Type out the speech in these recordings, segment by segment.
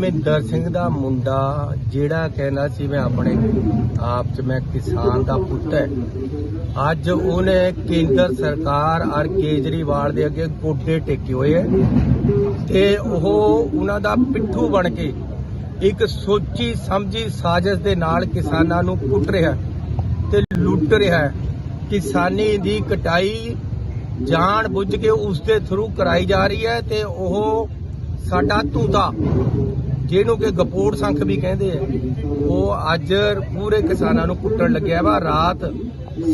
ਮਹਿੰਦਰ ਸਿੰਘ ਦਾ ਮੁੰਡਾ, ਜਿਹੜਾ ਕਹਿੰਦਾ ਸੀ ਮੈਂ ਆਪਣੇ ਆਪ ਚ ਮੈਂ ਕਿਸਾਨ ਦਾ ਪੁੱਤ ਹੈ। ਅੱਜ ਉਹਨੇ ਕੇਂਦਰ ਸਰਕਾਰ ਔਰ ਕੇਜਰੀਵਾਲ ਦੇ ਅੱਗੇ ਗੋਡੇ ਟੇਕੇ ਹੋਏ ਹੈ ਤੇ ਉਹ ਉਹਨਾਂ ਦਾ ਪਿੱਠੂ ਬਣ ਕੇ ਇੱਕ ਸੋਚੀ ਸਮਝੀ ਸਾਜ਼ਿਸ਼ ਦੇ ਨਾਲ ਕਿਸਾਨਾਂ ਨੂੰ ਕੁੱਟ ਰਿਹਾ ਤੇ ਲੁੱਟ ਰਿਹਾ ਹੈ। ਕਿਸਾਨੀ ਦੀ ਕਟਾਈ ਜਾਣ ਬੁੱਝ ਕੇ ਉਸ ਦੇ ਥਰੂ ਕਰਾਈ ਜਾ ਰਹੀ ਹੈ ਤੇ ਉਹ ਸਾਡਾ ਤੂਤਾ ਜਿਹਨੂੰ ਕਿ ਗਪੋੜ ਸੰਖ ਵੀ ਕਹਿੰਦੇ ਆ, ਉਹ ਅੱਜ ਪੂਰੇ ਕਿਸਾਨਾਂ ਨੂੰ ਕੁੱਟਣ ਲੱਗਿਆ ਵਾ। ਰਾਤ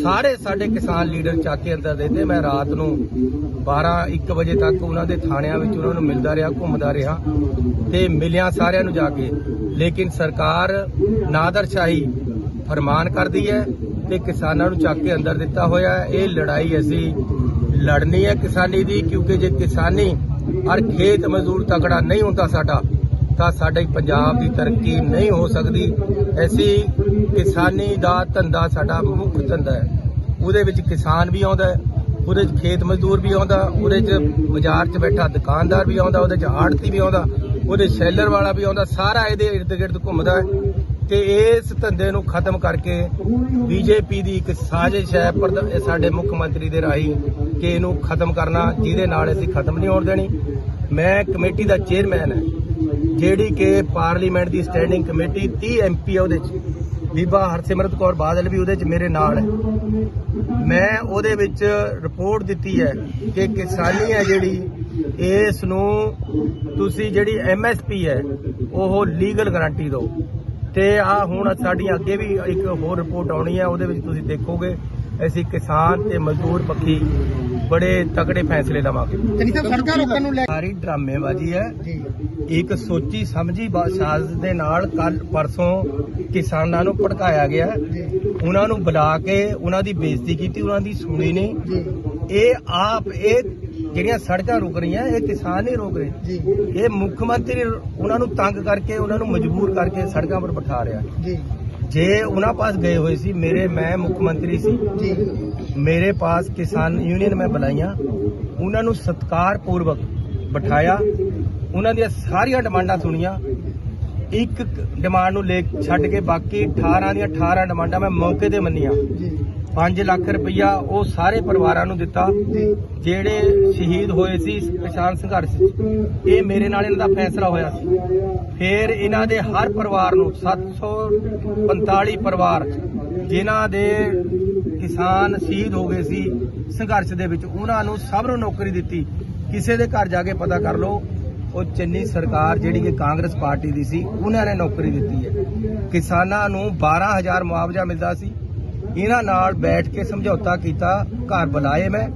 ਸਾਰੇ ਸਾਡੇ ਕਿਸਾਨ ਲੀਡਰ ਚੱਕ ਕੇ ਅੰਦਰ ਦੇ ਮੈਂ ਰਾਤ ਨੂੰ 12 1 ਵਜੇ ਤੱਕ ਉਹਨਾਂ ਦੇ ਥਾਣਿਆਂ ਵਿੱਚ ਉਹਨਾਂ ਨੂੰ ਮਿਲਦਾ ਰਿਹਾ, ਘੁੰਮਦਾ ਰਿਹਾ ਤੇ ਮਿਲਿਆ ਸਾਰਿਆਂ ਨੂੰ ਜਾ ਕੇ। ਲੇਕਿਨ ਸਰਕਾਰ ਨਾਦਰਸ਼ਾਹੀ ਫਰਮਾਨ ਕਰਦੀ ਹੈ ਤੇ ਕਿਸਾਨਾਂ ਨੂੰ ਚੱਕ ਕੇ ਅੰਦਰ ਦਿੱਤਾ ਹੋਇਆ ਇਹ ਲੜਾਈ ਅਸੀਂ ਲੜਨੀ ਹੈ ਕਿਸਾਨੀ ਦੀ, ਕਿਉਂਕਿ ਜੇ ਕਿਸਾਨੀ ਔਰ ਖੇਤ ਮਜ਼ਦੂਰ ਤਕੜਾ ਨਹੀਂ ਹੁੰਦਾ ਸਾਡਾ ਤਾਂ ਸਾਡੇ ਪੰਜਾਬ ਦੀ ਤਰੱਕੀ ਨਹੀਂ ਹੋ ਸਕਦੀ। ਐਸੀ ਕਿਸਾਨੀ ਦਾ ਧੰਦਾ ਸਾਡਾ ਮੁੱਖ ਧੰਦਾ ਹੈ। ਉਹਦੇ ਵਿੱਚ ਕਿਸਾਨ ਵੀ ਆਉਂਦਾ ਹੈ, ਉਹਦੇ 'ਚ ਖੇਤ ਮਜ਼ਦੂਰ ਵੀ ਆਉਂਦਾ, ਉਹਦੇ 'ਚ ਬਾਜ਼ਾਰ 'ਚ ਬੈਠਾ ਦੁਕਾਨਦਾਰ ਵੀ ਆਉਂਦਾ, ਉਹਦੇ 'ਚ ਆੜਤੀ ਵੀ ਆਉਂਦਾ, ਉਹਦੇ ਸ਼ੈਲਰ ਵਾਲਾ ਵੀ ਆਉਂਦਾ, ਸਾਰਾ ਇਹਦੇ ਇਰਦ ਗਿਰਦ ਘੁੰਮਦਾ ਹੈ। ਤੇ ਇਸ ਧੰਦੇ ਨੂੰ ਖਤਮ ਕਰਕੇ ਬੀਜੇਪੀ ਦੀ ਇੱਕ ਸਾਜ਼ਿਸ਼ ਹੈ, ਪ੍ਰਧ- ਸਾਡੇ ਮੁੱਖ ਮੰਤਰੀ ਦੇ ਰਾਹੀਂ ਕਿ ਇਹਨੂੰ ਖਤਮ ਕਰਨਾ, ਜਿਹਦੇ ਨਾਲ ਅਸੀਂ ਖਤਮ ਨਹੀਂ ਹੋਣ ਦੇਣੀ। ਮੈਂ ਕਮੇਟੀ ਦਾ ਚੇਅਰਮੈਨ ਹੈ। ਜਿਹੜੀ ਕਿ ਪਾਰਲੀਮੈਂਟ ਦੀ ਸਟੈਂਡਿੰਗ ਕਮੇਟੀ 30 ਐਮਪੀ ਹੈ ਉਹਦੇ 'ਚ। ਬੀਬਾ ਹਰਸਿਮਰਤ ਕੌਰ ਬਾਦਲ ਵੀ ਉਹਦੇ 'ਚ ਮੇਰੇ ਨਾਲ ਹੈ। ਮੈਂ ਉਹਦੇ ਵਿੱਚ ਰਿਪੋਰਟ ਦਿੱਤੀ ਹੈ ਕਿ ਕਿਸਾਨੀ ਹੈ ਜਿਹੜੀ, ਇਸ ਨੂੰ ਤੁਸੀਂ ਜਿਹੜੀ ਐਮਐਸਪੀ ਹੈ, ਉਹ ਲੀਗਲ ਗਾਰੰਟੀ ਦਿਓ। ਤੇ ਆ ਹੁਣ ਸਾਡੀ ਅੱਗੇ ਵੀ ਇੱਕ ਹੋਰ ਰਿਪੋਰਟ ਆਉਣੀ ਹੈ, ਉਹਦੇ ਵਿੱਚ ਤੁਸੀਂ ਦੇਖੋਗੇ। ਅਸੀਂ ਕਿਸਾਨ ਤੇ ਮਜ਼ਦੂਰ ਪੱਖੀ ਬੜੇ ਤਕੜੇ ਫੈਸਲੇ ਲਵਾਂਗੇ। ਸੜਕਾਂ ਰੋਕਣ ਨੂੰ ਲੈ ਸਾਰੀ ਡਰਾਮੇਬਾਜ਼ੀ ਹੈ। ਜੀ। ਇੱਕ ਸੋਚੀ ਸਮਝੀ ਸਾਜ਼ ਦੇ ਨਾਲ ਕੱਲ ਪਰਸੋਂ ਕਿਸਾਨਾਂ ਨੂੰ ਭੜਕਾਇਆ ਗਿਆ। ਜੀ। ਉਹਨਾਂ ਨੂੰ ਬੁਲਾ ਕੇ ਉਹਨਾਂ ਦੀ ਬੇਇੱਜ਼ਤੀ ਕੀਤੀ ਉਹਨਾਂ ਦੀ ਸੁਣੀ ਨਹੀਂ। ਜੀ। ਇਹ ਆਪ ਇਹ ਜਿਹੜੀਆਂ ਸੜਕਾਂ ਰੁਕ ਰਹੀਆਂ ਇਹ ਕਿਸਾਨ ਨਹੀਂ ਰੋਕ ਰਹੇ। ਜੀ। ਇਹ ਮੁੱਖ ਮੰਤਰੀ ਉਹਨਾਂ ਨੂੰ ਤੰਗ ਕਰਕੇ ਉਹਨਾਂ ਨੂੰ ਮਜਬੂਰ ਕਰਕੇ ਸੜਕਾਂ 'ਪਰ ਬਿਠਾ ਰਿਹਾ। ਜੀ। ਜੇ ਉਹਨਾਂ ਪਾਸ ਗਏ ਹੋਏ ਸੀ ਮੇਰੇ ਮੈਂ ਮੁੱਖ ਮੰਤਰੀ ਸੀ। ਜੀ। ਮੇਰੇ ਪਾਸ ਕਿਸਾਨ ਯੂਨੀਅਨ ਮੈਂ ਬੁਲਾਈਆਂ। ਉਹਨਾਂ ਨੂੰ ਸਤਕਾਰ ਪੂਰਵਕ ਬਿਠਾਇਆ। ਉਹਨਾਂ ਦੀਆਂ ਸਾਰੀਆਂ ਡਿਮਾਂਡਾਂ ਸੁਣੀਆਂ। ਇੱਕ ਡਿਮਾਂਡ ਨੂੰ ਲੈ ਛੱਡ ਕੇ ਬਾਕੀ 18 ਦੀਆਂ 18 ਡਿਮਾਂਡਾਂ ਮੈਂ ਮੌਕੇ ਤੇ ਮੰਨੀਆਂ। 5 ਲੱਖ ਰੁਪਈਆ ਉਹ ਸਾਰੇ ਪਰਿਵਾਰਾਂ ਨੂੰ ਦਿੱਤਾ, ਜਿਹੜੇ ਸ਼ਹੀਦ ਹੋਏ ਸੀ ਕਿਸਾਨ ਸੰਘਰਸ਼ 'ਚ। ਇਹ ਮੇਰੇ ਨਾਲ ਇਹਨਾਂ ਦਾ ਫੈਸਲਾ ਹੋਇਆ ਸੀ। ਫਿਰ ਇਹਨਾਂ ਦੇ ਹਰ ਪਰਿਵਾਰ ਨੂੰ 745 ਪਰਿਵਾਰ ਜਿਨ੍ਹਾਂ ਦੇ ਕਿਸਾਨ ਸ਼ਹੀਦ ਹੋ ਗਏ ਸੀ ਸੰਘਰਸ਼ ਦੇ ਵਿੱਚ, ਉਹਨਾਂ ਨੂੰ ਸਭ ਨੂੰ ਨੌਕਰੀ ਦਿੱਤੀ। ਕਿਸੇ ਦੇ ਘਰ ਜਾ ਕੇ ਪਤਾ ਕਰ ਲਓ, ਉਹ ਚੰਨੀ ਸਰਕਾਰ ਜਿਹੜੀ ਕਿ ਕਾਂਗਰਸ ਪਾਰਟੀ ਦੀ ਸੀ, ਉਹਨਾਂ ਨੇ ਨੌਕਰੀ ਦਿੱਤੀ ਹੈ। ਕਿਸਾਨਾਂ ਨੂੰ 12000 ਮੁਆਵਜ਼ਾ ਮਿਲਦਾ ਸੀ। ਇਹਨਾਂ ਨਾਲ ਬੈਠ ਕੇ ਸਮਝੌਤਾ ਕੀਤਾ, ਘਰ ਬੁਲਾਏ ਮੈਂ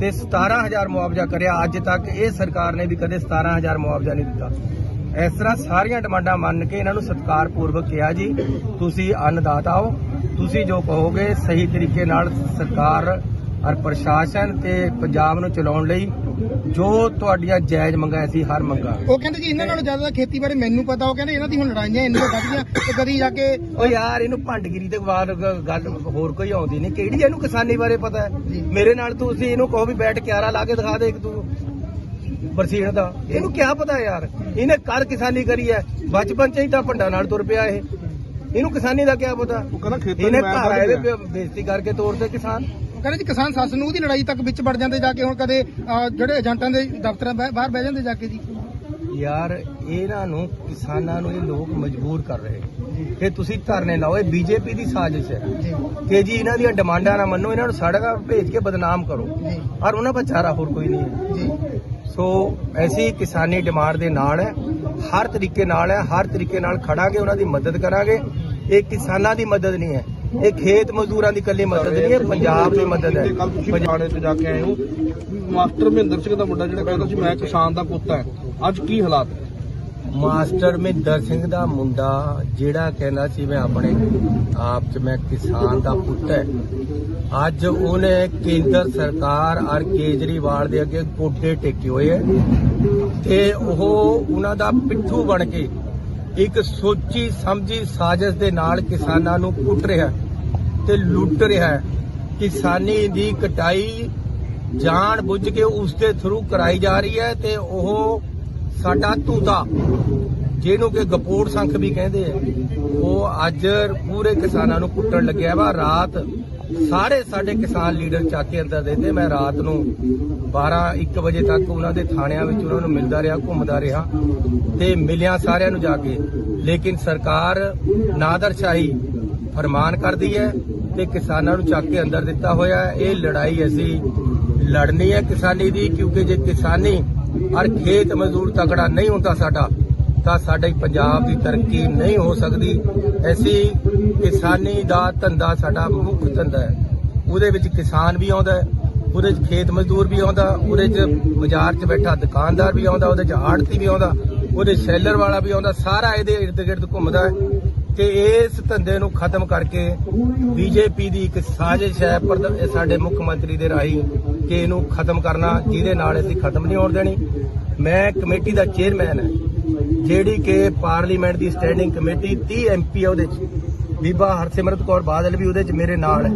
ਤੇ 17000 ਮੁਆਵਜ਼ਾ ਕਰਿਆ। ਅੱਜ ਤੱਕ ਇਹ ਸਰਕਾਰ ਨੇ ਵੀ ਕਦੇ 17000 ਮੁਆਵਜ਼ਾ ਨਹੀਂ ਦਿੱਤਾ। ਇਸ ਤਰ੍ਹਾਂ ਸਾਰੀਆਂ ਡਿਮਾਂਡਾਂ ਮੰਨ ਕੇ ਇਹਨਾਂ ਨੂੰ ਸਤਿਕਾਰਪੂਰਵਕ ਕਿਹਾ ਜੀ, ਤੁਸੀਂ ਅੰਨਦਾਤਾ ਹੋ, ਤੁਸੀਂ ਜੋ ਕਹੋਗੇ ਸਹੀ ਤਰੀਕੇ ਨਾਲ ਸਰਕਾਰ ਔਰ ਪ੍ਰਸ਼ਾਸਨ ਤੇ ਪੰਜਾਬ ਨੂੰ ਚਲਾਉਣ ਲਈ ਜੋ ਤੁਹਾਡੀਆਂ ਜਾਇਜ਼ ਮੰਗਾਂ ਸੀ ਹਰ ਮੰਗਾਂ। ਉਹ ਕਹਿੰਦੇ ਜੀ ਇਹਨਾਂ ਨਾਲੋਂ ਜ਼ਿਆਦਾ ਤਾਂ ਖੇਤੀ ਬਾਰੇ ਮੈਨੂੰ ਪਤਾ ਉਹ ਕਹਿੰਦੇ ਇਹਨਾਂ ਦੀ ਹੁਣ ਲੜਾਈਆਂ ਇੰਨੀਆਂ ਵੱਧੀਆਂ ਤੇ ਕਦੀ ਜਾ ਕੇ ਓ ਯਾਰ ਇਹਨੂੰ ਭੰਡਗਿਰੀ ਦੇ ਬਾਅਦ ਗੱਲ ਹੋਰ ਕੋਈ ਆਉਂਦੀ ਨਹੀਂ। ਕਿਹੜੀ ਇਹਨੂੰ ਕਿਸਾਨੀ ਬਾਰੇ ਪਤਾ। ਹੈ ਮੇਰੇ ਨਾਲ ਤੁਸੀਂ ਇਹਨੂੰ ਕਹੋ ਵੀ ਬੈਠ ਕੇ ਆਰਾ ਲਾ ਕੇ ਦਿਖਾ ਦੇ ਇੱਕ ਤੂੰ। ਬਰਸੀਨ ਦਾ। ਇਹਨੂੰ ਕੀ ਪਤਾ ਯਾਰ? ਇਹਨੇ ਕਰ ਕਿਸਾਨੀ ਕਰੀ ਹੈ ਬਚਪਨ ਚ ਹੀ ਤਾਂ ਭੰਡਾ ਨਾਲ ਤੁਰ ਪਿਆ ਇਹ। ਇਹਨੂੰ ਕਿਸਾਨੀ ਦਾ ਕੀ ਪਤਾ? ਉਹ ਕਹਿੰਦਾ ਖੇਤਾਂ ਇਹਨੇ ਨੂੰ ਮੈਂ ਘਰ ਆਏ ਬੇਇੱਜ਼ਤੀ ਕਰਕੇ ਤੋਰਦੇ ਕਿਸਾਨ। ਉਹ ਕਹਿੰਦੇ ਜੀ ਕਿਸਾਨ ਸੱਸ ਨੂੰ ਦੀ ਲੜਾਈ ਤੱਕ ਵਿੱਚ ਵੜ ਜਾਂਦੇ ਜਾ ਕੇ ਹੁਣ ਕਦੇ ਅਹ, ਜਿਹੜੇ ਏਜੰਟਾਂ ਦੇ ਦਫ਼ਤਰਾਂ ਬਹਿ- ਬਾਹਰ ਬਹਿ ਜਾਂਦੇ ਜਾ ਕੇ ਜੀ। ਯਾਰ ਇਹਨਾਂ ਨੂੰ ਕਿਸਾਨਾਂ ਨੂੰ ਇਹ ਲੋਕ ਮਜਬੂਰ ਕਰ ਰਹੇ ਇਹ ਤੁਸੀਂ ਧਰਨੇ ਲਾਓ ਇਹ ਬੀਜੇਪੀ ਦੀ ਸਾਜ਼ਿਸ਼ ਹੈ। ਜੀ। ਕਿ ਜੀ ਇਹਨਾਂ ਦੀਆਂ ਡਿਮਾਂਡਾਂ ਨਾ ਮੰਨੋ ਇਹਨਾਂ ਨੂੰ ਸੜਕਾਂ ਭੇਜ ਕੇ ਬਦਨਾਮ ਕਰੋ। ਜੀ। ਔਰ ਉਹਨਾਂ ਦਾ ਚਾਰਾ ਹੋਰ ਕੋਈ ਨਹੀਂ ਹੈ। ਜੀ। ਸੋ ਐਸੀ ਕਿਸਾਨੀ ਡਿਮਾਂਡ ਦੇ ਨਾਲ ਹੈ ਹਰ ਤਰੀਕੇ ਨਾਲ ਹੈ ਹਰ ਤਰੀਕੇ ਨਾਲ ਖੜਾਂਗੇ ਉਹਨਾਂ ਦੀ ਮਦਦ ਕਰਾਂਗੇ। ਇਹ ਕਿਸਾਨਾਂ ਦੀ ਮਦਦ ਨਹੀਂ ਹੈ। ਇਹ ਖੇਤ ਮਜ਼ਦੂਰਾਂ ਦੀ ਇਕੱਲੀ ਮਦਦ ਨਹੀਂ ਹੈ ਪੰਜਾਬ ਦੀ ਮਦਦ ਹੈ। ਕੱਲ ਥਾਣੇ ਤੇ ਜਾ ਕੇ ਆਏ ਹੋ। ਮਾਸਟਰ ਮਹਿੰਦਰ ਸਿੰਘ ਦਾ ਮੁੰਡਾ ਜਿਹੜਾ ਕਹਿੰਦਾ ਸੀ ਮੈਂ ਕਿਸਾਨ ਦਾ ਪੁੱਤ ਹਾਂ। ਅੱਜ ਕੀ ਹਾਲਾਤ ਮਾਸਟਰ ਮਹਿੰਦਰ ਸਿੰਘ ਦਾ ਮੁੰਡਾ ਜਿਹੜਾ ਕਹਿੰਦਾ ਸੀ ਮੈਂ ਆਪਣੇ ਆਪ ਚ ਮੈਂ ਕਿਸਾਨ ਦਾ ਪੁੱਤ ਹੈ। ਅੱਜ ਉਹਨੇ ਕੇਂਦਰ ਸਰਕਾਰ ਔਰ ਕੇਜਰੀਵਾਲ ਦੇ ਅੱਗੇ ਗੋਡੇ ਟੇਕੇ ਹੋਏ ਹੈ ਤੇ ਉਹ ਉਹਨਾਂ ਦਾ ਪਿੱਠੂ ਬਣ ਕੇ ਇੱਕ ਸੋਚੀ ਸਮਝੀ ਸਾਜ਼ਿਸ਼ ਦੇ ਨਾਲ ਕਿਸਾਨਾਂ ਨੂੰ ਕੁੱਟ ਰਿਹਾ ਤੇ ਲੁੱਟ ਰਿਹਾ ਕਿਸਾਨੀ ਦੀ ਕਟਾਈ ਜਾਣ ਬੁੱਝ ਕੇ ਉਸ ਦੇ ਥਰੂ ਕਰਾਈ ਜਾ ਰਹੀ ਹੈ ਤੇ ਉਹ ਸਾਡਾ ਤੂਤਾ ਜਿਹਨੂੰ ਕਿ ਗਪੋੜ ਸੰਖ ਵੀ ਕਹਿੰਦੇ ਆ। ਉਹ ਅੱਜ ਪੂਰੇ ਕਿਸਾਨਾਂ ਨੂੰ ਕੁੱਟਣ ਲੱਗਿਆ ਵਾ। ਰਾਤ ਸਾਰੇ ਸਾਡੇ ਕਿਸਾਨ ਲੀਡਰ ਚੱਕ ਕੇ ਅੰਦਰ ਦੇ ਤੇ ਮੈਂ ਰਾਤ ਨੂੰ 12 1 ਵਜੇ ਤੱਕ ਉਹਨਾਂ ਦੇ ਥਾਣਿਆਂ ਵਿੱਚ ਉਹਨਾਂ ਨੂੰ ਮਿਲਦਾ ਰਿਹਾ, ਘੁੰਮਦਾ ਰਿਹਾ ਤੇ ਮਿਲਿਆ ਸਾਰਿਆਂ ਨੂੰ ਜਾ ਕੇ। ਲੇਕਿਨ ਸਰਕਾਰ ਨਾਦਰਸ਼ਾਹੀ ਫਰਮਾਨ ਕਰਦੀ ਹੈ ਤੇ ਕਿਸਾਨਾਂ ਨੂੰ ਚੱਕ ਕੇ ਅੰਦਰ ਦਿੱਤਾ ਹੋਇਆ ਹੈ। ਇਹ ਲੜਾਈ ਅਸੀਂ ਲੜਨੀ ਹੈ ਕਿਸਾਨੀ ਦੀ, ਕਿਉਂਕਿ ਜੇ ਕਿਸਾਨੀ ਔਰ ਖੇਤ ਮਜ਼ਦੂਰ ਤਕੜਾ ਨਹੀਂ ਹੁੰਦਾ ਸਾਡਾ ਤਾਂ ਸਾਡੇ ਪੰਜਾਬ ਦੀ ਤਰੱਕੀ ਨਹੀਂ ਹੋ ਸਕਦੀ। ਐਸੀ ਕਿਸਾਨੀ ਦਾ ਧੰਦਾ ਸਾਡਾ ਮੁੱਖ ਧੰਦਾ ਹੈ। ਉਹਦੇ ਵਿੱਚ ਕਿਸਾਨ ਵੀ ਆਉਂਦਾ ਉਹਦੇ 'ਚ ਖੇਤ ਮਜ਼ਦੂਰ ਵੀ ਆਉਂਦਾ, ਉਹਦੇ 'ਚ ਬਾਜ਼ਾਰ 'ਚ ਬੈਠਾ ਦੁਕਾਨਦਾਰ ਵੀ ਆਉਂਦਾ, ਉਹਦੇ 'ਚ ਆੜਤੀ ਵੀ ਆਉਂਦਾ, ਉਹਦੇ ਸੈਲਰ ਵਾਲਾ ਵੀ ਆਉਂਦਾ, ਸਾਰਾ ਇਹਦੇ ਇਰਦ ਗਿਰਦ ਘੁੰਮਦਾ ਹੈ। ਕਿ ਇਸ ਧੰਦੇ ਨੂੰ ਖਤਮ ਕਰਕੇ ਬੀਜੇਪੀ ਦੀ ਇੱਕ ਸਾਜ਼ਿਸ਼ ਹੈ ਪਰ ਸਾਡੇ ਮੁੱਖ ਮੰਤਰੀ ਦੇ ਰਾਹੀਂ ਕਿ ਇਹਨੂੰ ਖਤਮ ਕਰਨਾ, ਜਿਹਦੇ ਨਾਲ ਅਸੀਂ ਖਤਮ ਨਹੀਂ ਹੋਣ ਦੇਣੀ। ਮੈਂ ਕਮੇਟੀ ਦਾ ਚੇਅਰਮੈਨ ਹੈ। ਜਿਹੜੀ ਕਿ ਪਾਰਲੀਮੈਂਟ ਦੀ ਸਟੈਂਡਿੰਗ ਕਮੇਟੀ 30 ਐਮਪੀ ਆ ਉਹਦੇ ਚ। ਬੀਬਾ ਹਰਸਿਮਰਤ ਕੌਰ ਬਾਦਲ ਵੀ ਉਹਦੇ ਚ ਮੇਰੇ ਨਾਲ ਹੈ।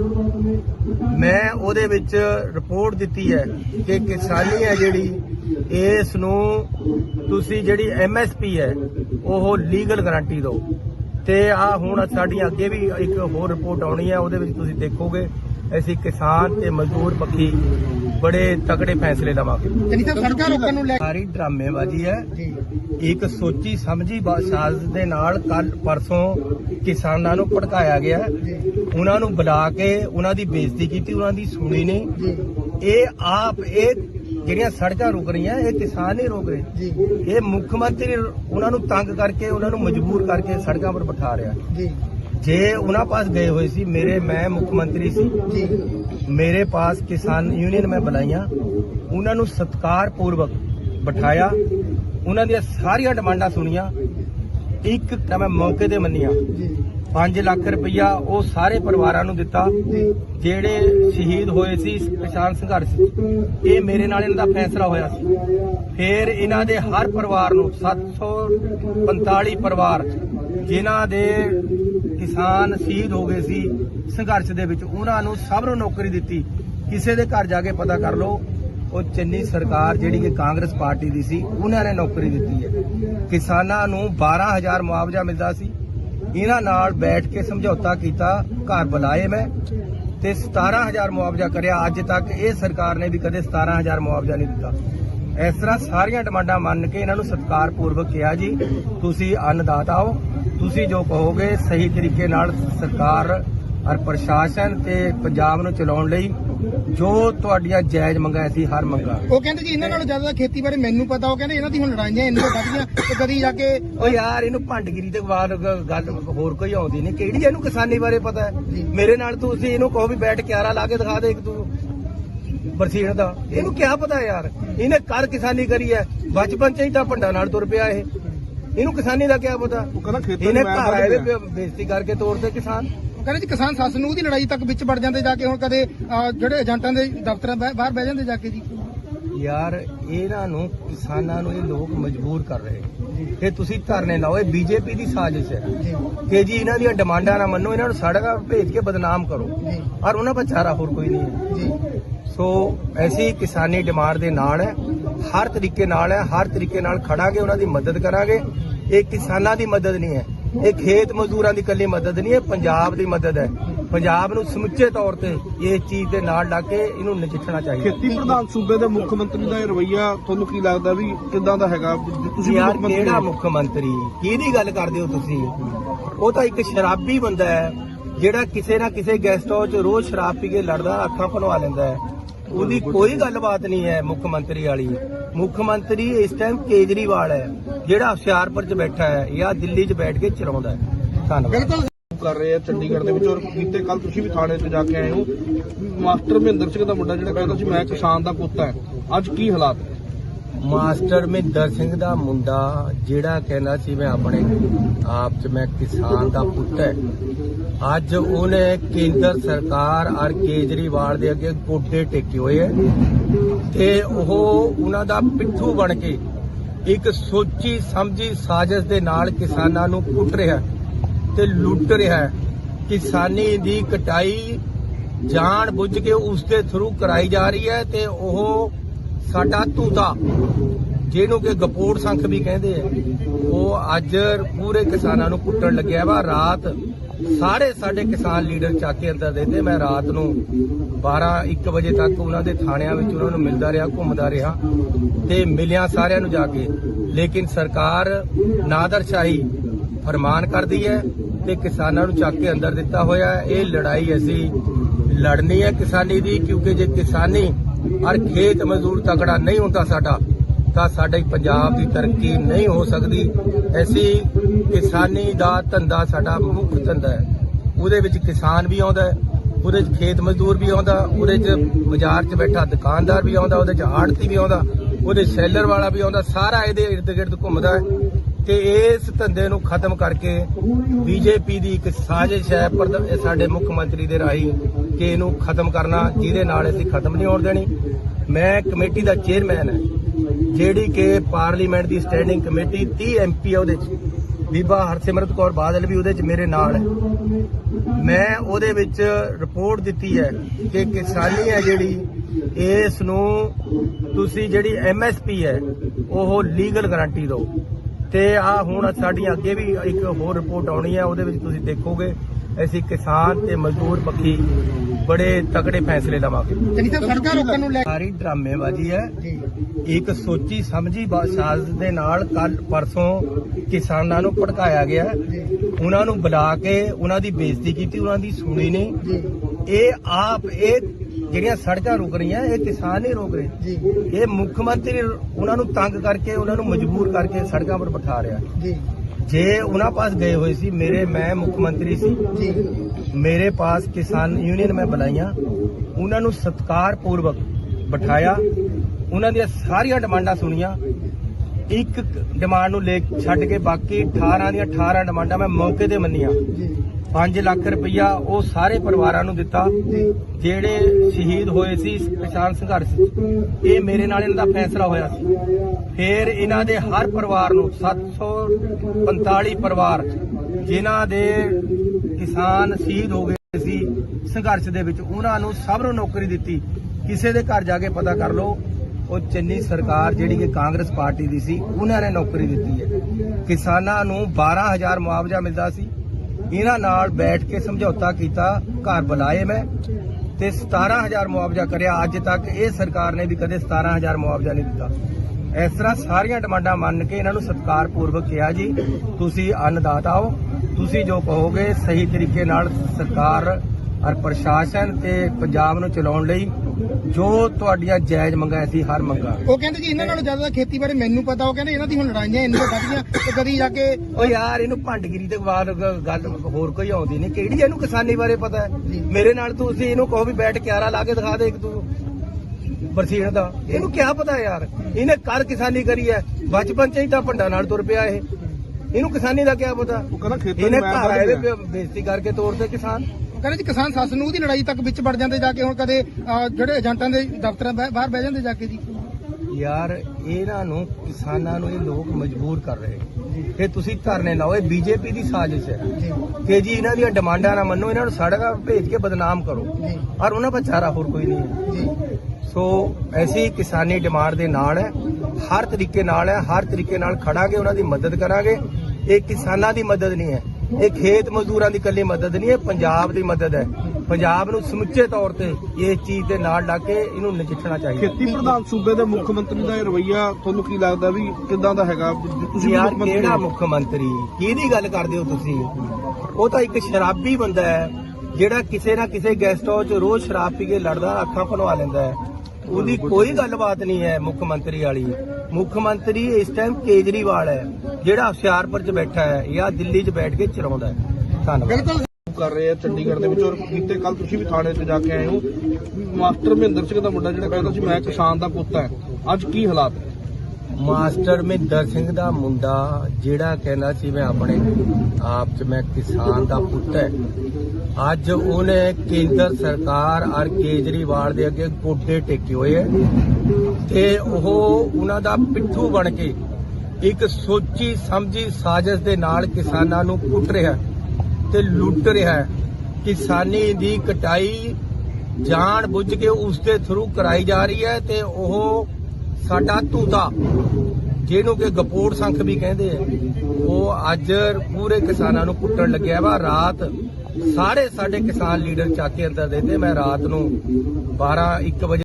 ਮੈਂ ਉਹਦੇ ਵਿੱਚ ਰਿਪੋਰਟ ਦਿੱਤੀ ਹੈ ਕਿ ਕਿਸਾਨੀ ਹੈ ਜਿਹੜੀ, ਇਸ ਨੂੰ ਤੁਸੀਂ ਜਿਹੜੀ ਐਮਐਸਪੀ ਹੈ, ਉਹ ਲੀਗਲ ਗਾਰੰਟੀ ਦਿਓ। ਤੇ ਆ ਹੁਣ ਸਾਡੀਆਂ ਅੱਗੇ ਵੀ ਇੱਕ ਹੋਰ ਰਿਪੋਰਟ ਆਉਣੀ ਹੈ, ਉਹਦੇ ਵਿੱਚ ਤੁਸੀਂ ਦੇਖੋਗੇ। ਅਸੀਂ ਕਿਸਾਨ ਤੇ ਮਜ਼ਦੂਰ ਪੱਖੀ ਬੜੇ ਤਕੜੇ ਫੈਸਲੇ ਲਵਾਂਗੇ। ਯਾਨੀ ਸਰ ਸੜਕਾਂ ਰੋਕਣ ਨੂੰ ਲੈ ਸਾਰੀ ਡਰਾਮੇਬਾਜ਼ੀ ਹੈ। ਇੱਕ ਸੋਚੀ ਸਮਝੀ ਸਾਜ਼ਿਸ਼ ਦੇ ਨਾਲ ਕੱਲ ਪਰਸੋਂ ਕਿਸਾਨਾਂ ਨੂੰ ਭੜਕਾਇਆ ਗਿਆ। ਉਹਨਾਂ ਨੂੰ ਬੁਲਾ ਕੇ ਉਹਨਾਂ ਦੀ ਬੇਇੱਜ਼ਤੀ ਕੀਤੀ ਉਹਨਾਂ ਦੀ ਸੁਣੀ ਨਹੀਂ। ਇਹ ਆਪ ਇਹ ਜਿਹੜੀਆਂ ਸੜਕਾਂ ਰੁਕ ਰਹੀਆਂ ਇਹ ਕਿਸਾਨ ਨਹੀਂ ਰੋਕ ਰਹੇ। ਇਹ ਮੁੱਖ ਮੰਤਰੀ ਉਹਨਾਂ ਨੂੰ ਤੰਗ ਕਰਕੇ ਉਹਨਾਂ ਨੂੰ ਮਜਬੂਰ ਕਰਕੇ ਸੜਕਾਂ 'ਪਰ ਬਿਠਾ ਰਿਹਾ। ਜੀ। ਜੇ ਉਹਨਾਂ ਪਾਸ ਗਏ ਹੋਏ ਸੀ ਮੇਰੇ ਮੈਂ ਮੁੱਖ ਮੰਤਰੀ ਸੀ। ਮੇਰੇ ਪਾਸ ਕਿਸਾਨ ਯੂਨੀਅਨ ਮੈਂ ਬੁਲਾਈਆਂ। ਉਹਨਾਂ ਨੂੰ ਸਤਕਾਰ ਪੂਰਵਕ ਬਿਠਾਇਆ। ਉਹਨਾਂ ਦੀਆਂ ਸਾਰੀਆਂ ਡਿਮਾਂਡਾਂ ਸੁਣੀਆਂ। ਇੱਕ ਤਾਂ ਮੈਂ ਮੌਕੇ ਤੇ ਮੰਨੀਆਂ। ਜੀ। 5 ਲੱਖ ਰੁਪਈਆ ਉਹ ਸਾਰੇ ਪਰਿਵਾਰਾਂ ਨੂੰ ਦਿੱਤਾ। ਜਿਹੜੇ ਸ਼ਹੀਦ ਹੋਏ ਸੀ ਕਿਸਾਨ ਸੰਘਰਸ਼। ਇਹ ਮੇਰੇ ਨਾਲ ਇਹਨਾਂ ਦਾ ਫੈਸਲਾ ਹੋਇਆ ਸੀ। ਫਿਰ ਇਹਨਾਂ ਦੇ ਹਰ ਪਰਿਵਾਰ ਨੂੰ 745 ਪਰਿਵਾਰ ਜਿਨ੍ਹਾਂ ਦੇ ਕਿਸਾਨ ਸ਼ਹੀਦ ਹੋ ਗਏ ਸੀ ਸੰਘਰਸ਼ ਦੇ ਵਿੱਚ, ਉਹਨਾਂ ਨੂੰ ਸਭ ਨੂੰ ਨੌਕਰੀ ਦਿੱਤੀ। ਕਿਸੇ ਦੇ ਘਰ ਜਾ ਕੇ ਪਤਾ ਕਰ ਲਓ, ਉਹ ਚੰਨੀ ਸਰਕਾਰ ਜਿਹੜੀ ਕਿ ਕਾਂਗਰਸ ਪਾਰਟੀ ਦੀ ਸੀ, ਉਹਨਾਂ ਨੇ ਨੌਕਰੀ ਦਿੱਤੀ ਹੈ। ਕਿਸਾਨਾਂ ਨੂੰ 12000 ਮੁਆਵਜ਼ਾ ਮਿਲਦਾ ਸੀ। ਇਹਨਾਂ ਨਾਲ ਬੈਠ ਕੇ ਸਮਝੌਤਾ ਕੀਤਾ, ਘਰ ਬੁਲਾਏ ਮੈਂ ਤੇ 17000 ਮੁਆਵਜ਼ਾ ਕਰਿਆ। ਅੱਜ ਤੱਕ ਇਹ ਸਰਕਾਰ ਨੇ ਵੀ ਕਦੇ 17000 ਮੁਆਵਜ਼ਾ ਨਹੀਂ ਦਿੱਤਾ। ਇਸ ਤਰ੍ਹਾਂ ਸਾਰੀਆਂ ਡਿਮਾਂਡਾਂ ਮੰਨ ਕੇ ਇਹਨਾਂ ਨੂੰ ਸਤਿਕਾਰਪੂਰਵਕ ਕਿਹਾ ਜੀ। ਤੁਸੀਂ ਅੰਨਦਾਤਾ ਹੋ। ਤੁਸੀਂ ਜੋ ਕਹੋਗੇ ਸਹੀ ਤਰੀਕੇ ਨਾਲ ਸਰਕਾਰ ਔਰ ਪ੍ਰਸ਼ਾਸਨ ਤੇ ਪੰਜਾਬ ਨੂੰ ਚਲਾਉਣ ਲਈ ਜੋ ਤੁਹਾਡੀਆਂ ਜਾਇਜ਼ ਮੰਗਾਂ ਸੀ ਹਰ ਮੰਗਾਂ। ਉਹ ਕਹਿੰਦੇ ਜੀ ਇਹਨਾਂ ਨਾਲੋਂ ਜ਼ਿਆਦਾ ਖੇਤੀ ਬਾਰੇ ਮੈਨੂੰ ਪਤਾ ਉਹ ਕਹਿੰਦੇ ਇਹਨਾਂ ਦੀ ਹੁਣ ਲੜਾਈਆਂ ਇੰਨੀਆਂ ਵੱਧ ਗਈਆਂ ਤੇ ਕਦੀ ਜਾ ਕੇ ਓ ਯਾਰ ਇਹਨੂੰ ਭੰਡਗਿਰੀ ਦੇ ਬਾਅਦ ਗੱਲ ਹੋਰ ਕੋਈ ਆਉਂਦੀ ਨਹੀਂ। ਕਿਹੜੀ ਇਹਨੂੰ ਕਿਸਾਨੀ ਬਾਰੇ ਪਤਾ? ਹੈ। ਮੇਰੇ ਨਾਲ ਤੁਸੀਂ ਇਹਨੂੰ ਕਹੋ ਵੀ ਬੈਠ ਕੇ ਆਰਾ ਲਾ ਕੇ ਦਿਖਾ ਦੇ ਇੱਕ ਤੂੰ। ਬਰਸੀਨ ਦਾ। ਇਹਨੂੰ ਕੀ ਪਤਾ ਯਾਰ? ਇਹਨੇ ਕਰ ਕਿਸਾਨੀ ਕਰੀ ਹੈ ਬਚਪਨ ਚ ਹੀ ਤਾਂ ਭੰਡਾ ਨਾਲ ਤੁਰ ਪਿਆ ਇਹ। ਇਹਨੂੰ ਕਿਸਾਨੀ ਦਾ ਕੀ ਪਤਾ? ਉਹ ਕਹਿੰਦਾ ਖੇਤਾਂ ਇਹਨੇ ਦੀ ਘਰ ਆਏ ਵੇ ਬੇਇੱਜ਼ਤੀ ਕਰਕੇ ਤੋੜਦੇ ਕਿਸਾਨ। ਕਹਿੰਦੇ ਜੀ ਕਿਸਾਨ ਸੱਸ ਨੂੰ ਦੀ ਲੜਾਈ ਤੱਕ ਵਿੱਚ ਵੜ ਜਾਂਦੇ ਜਾ ਕੇ ਹੁਣ ਕਦੇ ਜਿਹੜੇ ਏਜੰਟਾਂ ਦੇ ਦਫ਼ਤਰਾਂ ਬਹਿ- ਬਾਹਰ ਬਹਿ ਜਾਂਦੇ ਜਾ ਕੇ ਜੀ। ਯਾਰ ਇਹਨਾਂ ਨੂੰ ਕਿਸਾਨਾਂ ਨੂੰ ਇਹ ਲੋਕ ਮਜਬੂਰ ਕਰ ਰਹੇ ਇਹ ਤੁਸੀਂ ਧਰਨੇ ਲਾਓ ਇਹ ਬੀਜੇਪੀ ਦੀ ਸਾਜ਼ਿਸ਼ ਹੈ। ਕਿ ਜੀ ਇਹਨਾਂ ਦੀਆਂ ਡਿਮਾਂਡਾਂ ਨਾ ਮੰਨੋ ਇਹਨਾਂ ਨੂੰ ਸੜਕਾਂ ਭੇਜ ਕੇ ਬਦਨਾਮ ਕਰੋ। ਔਰ ਉਹਨਾਂ ਦਾ ਚਾਰਾ ਹੋਰ ਕੋਈ ਨਹੀਂ ਹੈ। ਜੀ। ਸੋ ਐਸੀ ਕਿਸਾਨੀ ਡਿਮਾਂਡ ਦੇ ਨਾਲ ਹੈ। ਹਰ ਤਰੀਕੇ ਨਾਲ ਹੈ ਹਰ ਤਰੀਕੇ ਨਾਲ ਖੜਾਂਗੇ ਉਹਨਾਂ ਦੀ ਮਦਦ ਕਰਾਂਗੇ। ਇਹ ਕਿਸਾਨਾਂ ਦੀ ਮਦਦ ਨਹੀਂ ਹੈ। ਇਹ ਖੇਤ ਮਜ਼ਦੂਰਾਂ ਦੀ ਇਕੱਲੀ ਮਦਦ ਨਹੀਂ ਹੈ ਪੰਜਾਬ ਦੀ ਮਦਦ ਹੈ। ਪੰਜਾਬ ਨੂੰ ਸਮੁੱਚੇ ਤੌਰ ਤੇ ਇਸ ਚੀਜ਼ ਦੇ ਨਾਲ ਲੱਗ ਕੇ ਇਹਨੂੰ ਨਜਿੱਠਣਾ ਚਾਹੀਦਾ। ਖੇਤੀ ਪ੍ਰਧਾਨ ਸੂਬੇ ਦੇ ਮੁੱਖ ਮੰਤਰੀ ਦਾ ਇਹ ਰਵਈਆ ਤੁਹਾਨੂੰ ਕੀ ਲੱਗਦਾ ਵੀ ਕਿਦਾਂ ਦਾ ਹੈਗਾ? ਤੁਸੀਂ ਯਾਰ ਮੁੱਖ ਮੰਤਰੀ ਕਿਹੜਾ। ਮੁੱਖ ਮੰਤਰੀ? ਕਿਹਦੀ ਗੱਲ ਕਰਦੇ ਹੋ ਤੁਸੀਂ? ਉਹ ਤਾਂ ਇੱਕ ਸ਼ਰਾਬੀ ਬੰਦਾ ਹੈ ਜਿਹੜਾ ਕਿਸੇ ਨਾ ਕਿਸੇ ਗੈਸਟ ਹਾਊਸ 'ਚ ਰੋਜ਼ ਸ਼ਰਾਬ ਪੀ ਕੇ ਲੜਦਾ ਅੱਖਾਂ ਭਨਵਾ ਲੈਂਦਾ ਹੈ। ਉਹਦੀ ਕੋਈ ਗੱਲਬਾਤ ਨਹੀਂ ਹੈ ਮੁੱਖ ਮੰਤਰੀ ਵਾਲੀ। ਮੁੱਖ ਮੰਤਰੀ ਇਸ ਟਾਈਮ ਕੇਜਰੀਵਾਲ ਹੈ ਜਿਹੜਾ ਹੁਸ਼ਿਆਰਪੁਰ 'ਚ ਬੈਠਾ ਹੈ ਜਾਂ ਦਿੱਲੀ 'ਚ ਬੈਠ ਕੇ ਚਲਾਉਂਦਾ ਹੈ। ਧੰਨਵਾਦ। ਬਿਲਕੁਲ। ਕਰ ਰਹੇ ਆ ਚੰਡੀਗੜ੍ਹ ਦੇ ਵਿੱਚ ਔਰ ਕੀਤੇ ਕੱਲ ਤੁਸੀਂ ਵੀ ਥਾਣੇ ਤੇ ਜਾ ਕੇ ਆਏ ਹੋ। ਮਾਸਟਰ ਮਹਿੰਦਰ ਸਿੰਘ ਦਾ ਮੁੰਡਾ ਜਿਹੜਾ ਕਹਿੰਦਾ ਸੀ ਮੈਂ ਕਿਸਾਨ ਦਾ ਪੁੱਤ ਹੈ। ਅੱਜ ਕੀ ਹਾਲਾਤ? ਹੈ ਮਾਸਟਰ ਮਹਿੰਦਰ ਸਿੰਘ ਦਾ ਮੁੰਡਾ, ਜਿਹੜਾ ਕਹਿੰਦਾ ਸੀ ਮੈਂ ਆਪਣੇ ਆਪ 'ਚ ਮੈਂ ਕਿਸਾਨ ਦਾ ਪੁੱਤ ਹੈ। ਅੱਜ ਉਹਨੇ ਕੇਂਦਰ ਸਰਕਾਰ ਔਰ ਕੇਜਰੀਵਾਲ ਦੇ ਅੱਗੇ ਗੋਡੇ ਟੇਕੇ ਹੋਏ ਹੈ ਤੇ ਉਹ ਉਹਨਾਂ ਦਾ ਪਿੱਠੂ ਬਣ ਕੇ ਇੱਕ ਸੋਚੀ ਸਮਝੀ ਸਾਜ਼ਿਸ਼ ਦੇ ਨਾਲ ਕਿਸਾਨਾਂ ਨੂੰ ਕੁੱਟ ਰਿਹਾ ਤੇ ਲੁੱਟ ਰਿਹਾ ਕਿਸਾਨੀ ਦੀ ਕਟਾਈ ਜਾਣ ਬੁੱਝ ਕੇ ਉਸ ਦੇ ਥਰੂ ਕਰਾਈ ਜਾ ਰਹੀ ਹੈ ਤੇ ਉਹ ਸਾਡਾ ਤੂਤਾ ਜਿਹਨੂੰ ਕਿ ਗਪੋੜ ਸੰਖ ਵੀ ਕਹਿੰਦੇ ਆ, ਉਹ ਅੱਜ ਪੂਰੇ ਕਿਸਾਨਾਂ ਨੂੰ ਕੁੱਟਣ ਲੱਗਿਆ ਵਾ। ਰਾਤ ਸਾਰੇ ਸਾਡੇ ਕਿਸਾਨ ਲੀਡਰ ਚੱਕ ਕੇ ਅੰਦਰ ਦੇਤੇ ਮੈਂ ਰਾਤ ਨੂੰ 12 1 ਵਜੇ ਤੱਕ ਉਹਨਾਂ ਦੇ ਥਾਣਿਆਂ ਵਿੱਚ ਉਹਨਾਂ ਨੂੰ ਮਿਲਦਾ ਰਿਹਾ, ਘੁੰਮਦਾ ਰਿਹਾ ਤੇ ਮਿਲਿਆ ਸਾਰਿਆਂ ਨੂੰ ਜਾ ਕੇ। ਲੇਕਿਨ ਸਰਕਾਰ ਨਾਦਰਸ਼ਾਹੀ ਫਰਮਾਨ ਕਰਦੀ ਹੈ ਤੇ ਕਿਸਾਨਾਂ ਨੂੰ ਚੱਕ ਕੇ ਅੰਦਰ ਦਿੱਤਾ ਹੋਇਆ ਇਹ ਲੜਾਈ ਅਸੀਂ ਲੜਨੀ ਹੈ ਕਿਸਾਨੀ ਦੀ, ਕਿਉਂਕਿ ਜੇ ਕਿਸਾਨੀ ਔਰ ਖੇਤ ਮਜ਼ਦੂਰ ਤਕੜਾ ਨਹੀਂ ਹੁੰਦਾ ਸਾਡਾ, ਤਾਂ ਸਾਡੇ ਪੰਜਾਬ ਦੀ ਤਰੱਕੀ ਨਹੀਂ ਹੋ ਸਕਦੀ। ਐਸੀ ਕਿਸਾਨੀ ਦਾ ਧੰਦਾ ਸਾਡਾ ਮੁੱਖ ਧੰਦਾ ਹੈ। ਉਹਦੇ ਵਿੱਚ ਕਿਸਾਨ ਵੀ ਆਉਂਦਾ ਉਹਦੇ 'ਚ ਖੇਤ ਮਜ਼ਦੂਰ ਵੀ ਆਉਂਦਾ, ਉਹਦੇ 'ਚ ਬਾਜ਼ਾਰ 'ਚ ਬੈਠਾ ਦੁਕਾਨਦਾਰ ਵੀ ਆਉਂਦਾ, ਉਹਦੇ 'ਚ ਆੜਤੀ ਵੀ ਆਉਂਦਾ, ਉਹਦੇ ਸੈਲਰ ਵਾਲਾ ਵੀ ਆਉਂਦਾ, ਸਾਰਾ ਇਹਦੇ ਇਰਦ ਗਿਰਦ ਘੁੰਮਦਾ ਤੇ ਇਸ ਧੰਦੇ ਨੂੰ ਖਤਮ ਕਰਕੇ ਬੀਜੇਪੀ ਦੀ ਇੱਕ ਸਾਜ਼ਿਸ਼ ਹੈ ਸਾਡੇ ਮੁੱਖ ਮੰਤਰੀ ਦੇ ਰਾਹੀਂ ਕਿ ਇਹਨੂੰ ਖਤਮ ਕਰਨਾ, ਜਿਹਦੇ ਨਾਲ ਅਸੀਂ ਖਤਮ ਨਹੀਂ ਹੋਣ ਦੇਣੀ। ਮੈਂ ਕਮੇਟੀ ਦਾ ਚੇਅਰਮੈਨ ਹੈ, ਜਿਹੜੀ ਕਿ ਪਾਰਲੀਮੈਂਟ ਦੀ ਸਟੈਂਡਿੰਗ ਕਮੇਟੀ 30 ਐਮਪੀ ਉਹਦੇ ਚ। ਬੀਬਾ ਹਰਸਿਮਰਤ ਕੌਰ ਬਾਦਲ ਵੀ ਉਹਦੇ ਚ ਮੇਰੇ ਨਾਲ ਹੈ। ਮੈਂ ਉਹਦੇ ਵਿੱਚ ਰਿਪੋਰਟ ਦਿੱਤੀ ਹੈ ਕਿ ਕਿਸਾਨੀ ਹੈ ਜਿਹੜੀ, ਇਸ ਨੂੰ ਤੁਸੀਂ ਜਿਹੜੀ ਐਮਐਸਪੀ ਹੈ, ਉਹ ਲੀਗਲ ਗਾਰੰਟੀ ਦਿਓ। ਤੇ ਆ ਹੁਣ ਸਾਡੀਆਂ ਅੱਗੇ ਵੀ ਇੱਕ ਹੋਰ ਰਿਪੋਰਟ ਆਉਣੀ ਹੈ, ਉਹਦੇ ਵਿੱਚ ਤੁਸੀਂ ਦੇਖੋਗੇ। ਅਸੀਂ ਕਿਸਾਨ ਤੇ ਮਜ਼ਦੂਰ ਪੱਖੀ ਬੜੇ ਤਕੜੇ ਫੈਸਲੇ ਲਵਾਂਗੇ। ਸੜਕਾਂ ਰੋਕਣ ਨੂੰ ਲੈ ਸਾਰੀ ਡਰਾਮੇਬਾਜ਼ੀ ਹੈ। ਇੱਕ ਸੋਚੀ ਸਮਝੀ ਸਾਜ਼ਿਸ਼ ਦੇ ਨਾਲ ਕੱਲ ਪਰਸੋਂ ਕਿਸਾਨਾਂ ਨੂੰ ਭੜਕਾਇਆ ਗਿਆ। ਉਹਨਾਂ ਨੂੰ ਬੁਲਾ ਕੇ ਉਹਨਾਂ ਦੀ ਬੇਇੱਜ਼ਤੀ ਕੀਤੀ ਉਹਨਾਂ ਦੀ ਸੁਣੀ ਨਹੀਂ। ਇਹ ਆਪ ਇਹ ਜਿਹੜੀਆਂ ਸੜਕਾਂ ਰੁਕ ਰਹੀਆਂ ਇਹ ਕਿਸਾਨ ਨਹੀਂ ਰੋਕ ਰਹੇ। ਇਹ ਮੁੱਖ ਮੰਤਰੀ ਉਹਨਾਂ ਨੂੰ ਤੰਗ ਕਰਕੇ ਉਹਨਾਂ ਨੂੰ ਮਜਬੂਰ ਕਰਕੇ ਸੜਕਾਂ 'ਪਰ ਬਿਠਾ ਰਿਹਾ। ਜੀ ਉਹਨਾਂ ਪਾਸ ਗਏ ਹੋਏ ਸੀ ਮੇਰੇ ਮੈਂ ਮੁੱਖ ਮੰਤਰੀ ਸੀ। ਜੀ। ਮੇਰੇ ਪਾਸ ਕਿਸਾਨ ਯੂਨੀਅਨ ਮੈਂ ਬੁਲਾਈਆਂ ਉਹਨਾਂ ਨੂੰ ਸਤਕਾਰ ਪੂਰਵਕ ਬਿਠਾਇਆ। ਉਹਨਾਂ ਦੀਆਂ ਸਾਰੀਆਂ ਡਿਮਾਂਡਾਂ ਸੁਣੀਆਂ। ਇੱਕ ਡਿਮਾਂਡ ਨੂੰ ਲੈ ਛੱਡ ਕੇ ਬਾਕੀ 18 ਦੀਆਂ 18 ਡਿਮਾਂਡਾਂ ਮੈਂ ਮੌਕੇ ਤੇ ਮੰਨੀਆਂ। ਜੀ। 5 ਲੱਖ ਰੁਪਈਆ ਉਹ ਸਾਰੇ ਪਰਿਵਾਰਾਂ ਨੂੰ ਦਿੱਤਾ ਜਿਹੜੇ ਸ਼ਹੀਦ ਹੋਏ ਸੀ ਕਿਸਾਨ ਸੰਘਰਸ਼। ਇਹ ਮੇਰੇ ਨਾਲ ਇਹਨਾਂ ਦਾ ਫੈਸਲਾ ਹੋਇਆ ਸੀ। ਫਿਰ ਇਹਨਾਂ ਦੇ ਹਰ ਪਰਿਵਾਰ ਨੂੰ 745 ਪਰਿਵਾਰ ਜਿਨ੍ਹਾਂ ਦੇ ਕਿਸਾਨ ਸ਼ਹੀਦ ਹੋ ਗਏ ਸੀ ਸੰਘਰਸ਼ ਦੇ ਵਿੱਚ ਉਹਨਾਂ ਨੂੰ ਸਭ ਨੂੰ ਨੌਕਰੀ ਦਿੱਤੀ। ਕਿਸੇ ਦੇ ਘਰ ਜਾ ਕੇ ਪਤਾ ਕਰ ਲਓ ਉਹ ਚੰਨੀ ਸਰਕਾਰ ਜਿਹੜੀ ਕਿ ਕਾਂਗਰਸ ਪਾਰਟੀ ਦੀ ਸੀ, ਉਹਨਾਂ ਨੇ ਨੌਕਰੀ ਦਿੱਤੀ ਹੈ। ਕਿਸਾਨਾਂ ਨੂੰ 12000 ਮੁਆਵਜ਼ਾ ਮਿਲਦਾ ਸੀ। ਇਹਨਾਂ ਨਾਲ ਬੈਠ ਕੇ ਸਮਝੌਤਾ ਕੀਤਾ, ਘਰ ਬੁਲਾਏ ਮੈਂ ਤੇ 17000 ਮੁਆਵਜ਼ਾ ਕਰਿਆ। ਅੱਜ ਤੱਕ ਇਹ ਸਰਕਾਰ ਨੇ ਵੀ ਕਦੇ 17000 ਮੁਆਵਜ਼ਾ ਨਹੀਂ ਦਿੱਤਾ। ਇਸ ਤਰ੍ਹਾਂ ਸਾਰੀਆਂ ਡਿਮਾਂਡਾਂ ਮੰਨ ਕੇ ਇਹਨਾਂ ਨੂੰ ਸਤਿਕਾਰਪੂਰਵਕ ਕਿਹਾ ਜੀ, ਤੁਸੀਂ ਅੰਨਦਾਤਾ ਹੋ, ਤੁਸੀਂ ਜੋ ਕਹੋਗੇ ਸਹੀ ਤਰੀਕੇ ਨਾਲ ਸਰਕਾਰ ਔਰ ਪ੍ਰਸ਼ਾਸਨ ਤੇ ਪੰਜਾਬ ਨੂੰ ਚਲਾਉਣ ਲਈ ਜੋ ਤੁਹਾਡੀਆਂ ਜਾਇਜ਼ ਮੰਗਾਂ ਸੀ ਹਰ ਮੰਗਾਂ। ਉਹ ਕਹਿੰਦੇ ਜੀ ਇਹਨਾਂ ਨਾਲੋਂ ਜ਼ਿਆਦਾ ਖੇਤੀ ਬਾਰੇ ਮੈਨੂੰ ਪਤਾ ਉਹ ਕਹਿੰਦੇ ਇਹਨਾਂ ਦੀ ਹੁਣ ਲੜਾਈਆਂ ਇੰਨੀਆਂ ਵੱਧੀਆਂ ਤੇ ਕਦੀ ਜਾ ਕੇ ਉਹ ਯਾਰ ਇਹਨੂੰ ਭੰਡਗਿਰੀ ਤੋਂ ਬਾਅਦ ਗੱਲ ਹੋਰ ਕੋਈ ਆਉਂਦੀ ਨਹੀਂ। ਕਿਹੜੀ ਇਹਨੂੰ ਕਿਸਾਨੀ ਬਾਰੇ ਪਤਾ ਹੈ। ਮੇਰੇ ਨਾਲ ਤੁਸੀਂ ਇਹਨੂੰ ਕਹੋ ਵੀ ਬੈਠ ਕਿਆਰਾ ਲਾ ਕੇ ਦਿਖਾ ਦੇ ਇੱਕ ਤੂੰ। ਬਰਸੀਨ ਦਾ। ਇਹਨੂੰ ਕੀ ਪਤਾ ਯਾਰ? ਇਹਨੇ ਕਰ ਕਿਸਾਨੀ ਕਰੀ ਹੈ ਬਚਪਨ ਚ ਹੀ ਤਾਂ ਭੰਡਾ ਨਾਲ ਤੁਰ ਪਿਆ ਇਹ। ਇਹਨੂੰ ਕਿਸਾਨੀ ਦਾ ਕੀ ਪਤਾ? ਉਹ ਕਹਿੰਦਾ ਖੇਤਾਂ ਇਹਨੇ ਨੂੰ ਮੈਂ ਘਰ ਆਏ ਬੇਇੱਜ਼ਤੀ ਕਰਕੇ ਤੋੜਦੇ ਕਿਸਾਨ। ਕਹਿੰਦੇ ਜੀ ਕਿਸਾਨ ਸੱਸ ਨੂੰ ਦੀ ਲੜਾਈ ਤੱਕ ਵਿੱਚ ਵੜ ਜਾਂਦੇ ਜਾ ਕੇ ਹੁਣ ਕਦੇ ਅਹ, ਜਿਹੜੇ ਏਜੰਟਾਂ ਦੇ ਦਫ਼ਤਰਾਂ ਬਹਿ- ਬਾਹਰ ਬਹਿ ਜਾਂਦੇ ਜਾ ਕੇ ਜੀ। ਯਾਰ ਇਹਨਾਂ ਨੂੰ ਕਿਸਾਨਾਂ ਨੂੰ ਇਹ ਲੋਕ ਮਜਬੂਰ ਕਰ ਰਹੇ ਇਹ ਤੁਸੀਂ ਧਰਨੇ ਲਾਓ ਇਹ ਬੀਜੇਪੀ ਦੀ ਸਾਜ਼ਿਸ਼ ਹੈ। ਕਿ ਜੀ ਇਹਨਾਂ ਦੀਆਂ ਡਿਮਾਂਡਾਂ ਨਾ ਮੰਨੋ ਇਹਨਾਂ ਨੂੰ ਸੜਕਾਂ ਭੇਜ ਕੇ ਬਦਨਾਮ ਕਰੋ। ਜੀ। ਔਰ ਉਹਨਾਂ ਦਾ ਚਾਰਾ ਹੋਰ ਕੋਈ ਨਹੀਂ ਹੈ। ਜੀ। ਸੋ ਐਸੀ ਕਿਸਾਨੀ ਡਿਮਾਂਡ ਦੇ ਨਾਲ ਹੈ ਹਰ ਤਰੀਕੇ ਨਾਲ ਹੈ ਹਰ ਤਰੀਕੇ ਨਾਲ ਖੜਾਂਗੇ ਉਹਨਾਂ ਦੀ ਮਦਦ ਕਰਾਂਗੇ। ਇਹ ਕਿਸਾਨਾਂ ਦੀ ਮਦਦ ਨਹੀਂ ਹੈ। ਇਹ ਖੇਤ ਮਜ਼ਦੂਰਾਂ ਦੀ ਇਕੱਲੀ ਮਦਦ ਨਹੀਂ ਹੈ ਪੰਜਾਬ ਦੀ ਮਦਦ ਹੈ। ਪੰਜਾਬ ਨੂੰ ਸਮੁੱਚੇ ਤੌਰ ਤੇ ਇਸ ਚੀਜ਼ ਦੇ ਨਾਲ ਲੱਗ ਕੇ ਇਹਨੂੰ ਨਜਿੱਠਣਾ ਚਾਹੀਦਾ। ਖੇਤੀ ਪ੍ਰਧਾਨ ਸੂਬੇ ਦੇ ਮੁੱਖ ਮੰਤਰੀ ਦਾ ਇਹ ਰਵਈਆ ਤੁਹਾਨੂੰ ਕੀ ਲੱਗਦਾ ਵੀ ਕਿਦਾਂ ਦਾ ਹੈਗਾ? ਤੁਸੀਂ ਯਾਰ ਕਿਹੜਾ। ਮੁੱਖ ਮੰਤਰੀ? ਕਿਹਦੀ ਗੱਲ ਕਰਦੇ ਹੋ ਤੁਸੀਂ? ਉਹ ਤਾਂ ਇੱਕ ਸ਼ਰਾਬੀ ਬੰਦਾ ਹੈ ਜਿਹੜਾ ਕਿਸੇ ਨਾ ਕਿਸੇ ਗੈਸਟ ਹਾਊਸ 'ਚ ਰੋਜ਼ ਸ਼ਰਾਬ ਪੀ ਕੇ ਲੜਦਾ ਅੱਖਾਂ ਭਨਵਾ ਲੈਂਦਾ ਹੈ। ਉਹਦੀ ਕੋਈ ਗੱਲਬਾਤ ਨਹੀਂ ਹੈ ਮੁੱਖ ਮੰਤਰੀ ਵਾਲੀ। ਮੁੱਖ ਮੰਤਰੀ ਇਸ ਟਾਈਮ ਕੇਜਰੀਵਾਲ ਹੈ ਜਿਹੜਾ ਹੁਸ਼ਿਆਰਪੁਰ 'ਚ ਬੈਠਾ ਹੈ ਜਾਂ ਦਿੱਲੀ 'ਚ ਬੈਠ ਕੇ ਚਲਾਉਂਦਾ ਹੈ। ਧੰਨਵਾਦ। ਬਿਲਕੁਲ ਕਰ ਰਹੇ ਆ ਚੰਡੀਗੜ੍ਹ ਦੇ ਵਿੱਚ ਔਰ ਕੀਤੇ ਕੱਲ ਤੁਸੀਂ ਵੀ ਥਾਣੇ ਤੇ ਜਾ ਕੇ ਆਏ ਹੋ। ਮਾਸਟਰ ਮਹਿੰਦਰ ਸਿੰਘ ਦਾ ਮੁੰਡਾ ਜਿਹੜਾ ਕਹਿੰਦਾ ਸੀ ਮੈਂ ਕਿਸਾਨ ਦਾ ਪੁੱਤ ਹੈ। ਅੱਜ ਕੀ ਹਾਲਾਤ ਹੈ ਮਾਸਟਰ ਮਹਿੰਦਰ ਸਿੰਘ ਦਾ ਮੁੰਡਾ, ਜਿਹੜਾ ਕਹਿੰਦਾ ਸੀ ਮੈਂ ਆਪਣੇ ਆਪ 'ਚ ਮੈਂ ਕਿਸਾਨ ਦਾ ਪੁੱਤ ਹੈ। ਅੱਜ ਉਹਨੇ ਕੇਂਦਰ ਸਰਕਾਰ ਔਰ ਕੇਜਰੀਵਾਲ ਦੇ ਅੱਗੇ ਗੋਡੇ ਟੇਕੇ ਹੋਏ ਹੈ ਤੇ ਉਹ ਉਹਨਾਂ ਦਾ ਪਿੱਠੂ ਬਣ ਕੇ ਇੱਕ ਸੋਚੀ ਸਮਝੀ ਸਾਜ਼ਿਸ਼ ਦੇ ਨਾਲ ਕਿਸਾਨਾਂ ਨੂੰ ਕੁੱਟ ਰਿਹਾ ਤੇ ਲੁੱਟ ਰਿਹਾ ਕਿਸਾਨੀ ਦੀ ਕਟਾਈ ਜਾਣ ਬੁੱਝ ਕੇ ਉਸ ਦੇ ਥਰੂ ਕਰਾਈ ਜਾ ਰਹੀ ਹੈ ਤੇ ਉਹ ਸਾਡਾ ਤੂਤਾ ਜਿਹਨੂੰ ਕਿ ਗਪੋੜ ਸੰਖ ਵੀ ਕਹਿੰਦੇ ਆ, ਉਹ ਅੱਜ ਪੂਰੇ ਕਿਸਾਨਾਂ ਨੂੰ ਕੁੱਟਣ ਲੱਗਿਆ ਵਾ। ਰਾਤ ਸਾਰੇ ਸਾਡੇ ਕਿਸਾਨ ਲੀਡਰ ਚੱਕ ਕੇ ਅੰਦਰ ਦੇ ਮੈਂ ਰਾਤ ਨੂੰ 12 1 ਵਜੇ